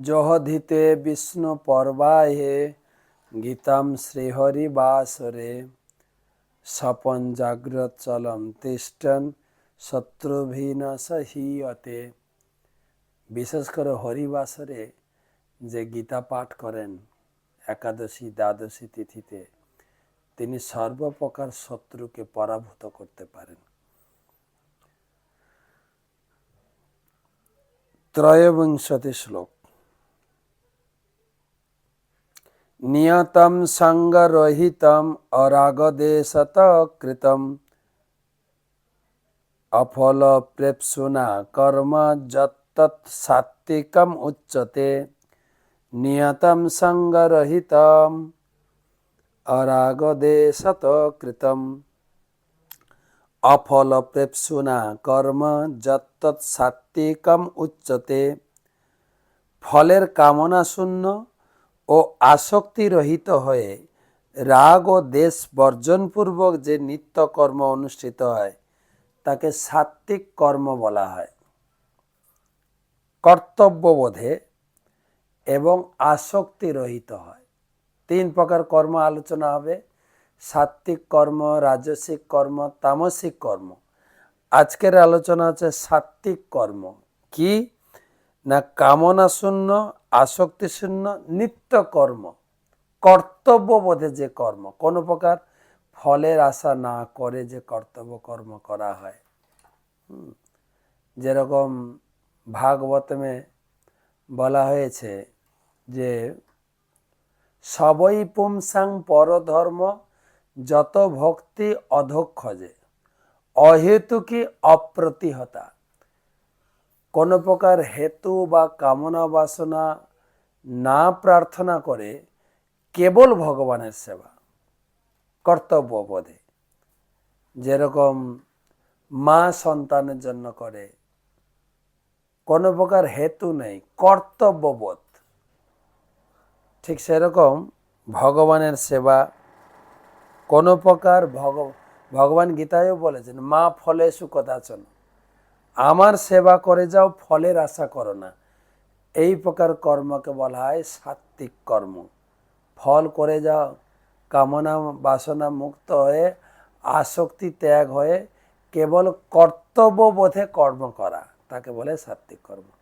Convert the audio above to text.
জহধিতে বিষ্ণু পর্বাহে গীতাম শ্রীহরি বাসরে। স্বপন জাগ্রত চলম তিষ্ঠন শত্রুভিনাশ হিয়তে বিশেষ করে হরিবাসরে যে গীতা পাঠ করেন একাদশী দ্বাদশী তিথিতে, তিনি সর্বপ্রকার শত্রুকে পরাভূত করতে পারেন। ত্রয়োবিংশতি শ্লোক। নিয়তম সঙ্গরহিতম অরাগদেশত কৃতম অফল প্রেপসুনা কর্ম যত্তৎ সাত্বিকম উচ্যতে নিয়তম সঙ্গরহিতম অরাগদেশত কৃতম অফল প্রেপসুনা কর্ম যত্তৎ সাত্বিকম উচ্চতে ফলের কামনা শূন্য ও আসক্তি রহিত হয়ে রাগ ও দেশ বর্জনপূর্বক যে নিত্য কর্ম অনুষ্ঠিত হয়, তাকে সাত্ত্বিক কর্ম বলা হয়। কর্তব্যবোধে এবং আসক্তি রহিত হয়। তিন প্রকার কর্ম আলোচনা হবে। সাত্ত্বিক কর্ম, রাজসিক কর্ম, তামসিক কর্ম। আজকের আলোচনা হচ্ছে সাত্ত্বিক কর্ম। কি? না কামনা শূন্য আসক্তি শূন্য নিত্য কর্ম কর্তব্যবোধে যে কর্ম, কোনো প্রকার ফলের আশা না করে যে কর্তব্য কর্ম করা হয়। যেরকম ভাগবতমে বলা হয়েছে যে, সবই পুংসাং পরধর্ম, যত ভক্তি অধক্ষজে, অহেতুকি অপ্রতিহতা। কোনো প্রকার হেতু বা কামনা বাসনা না প্রার্থনা করে কেবল ভগবানের সেবা, কর্তব্য পদে যেরকম মা সন্তানের জন্য করে, কোনো প্রকার হেতু নেই কর্তব্যবোধ ঠিক সেরকম ভগবানের সেবা, কোনো প্রকার ভগ, ভগবান গীতায়ও বলেছেন, মা ফলে সুকথাচন আমার সেবা করে যাও, ফলের আশা করো না। এই প্রকার কর্মকে বলা হয় সাত্বিক কর্ম। ফল করে যাও, কামনা বাসনা মুক্ত হয়ে, আসক্তি ত্যাগ হয়ে, কেবল কর্তব্যবোধে কর্ম করা, তাকে বলে সাত্বিক কর্ম।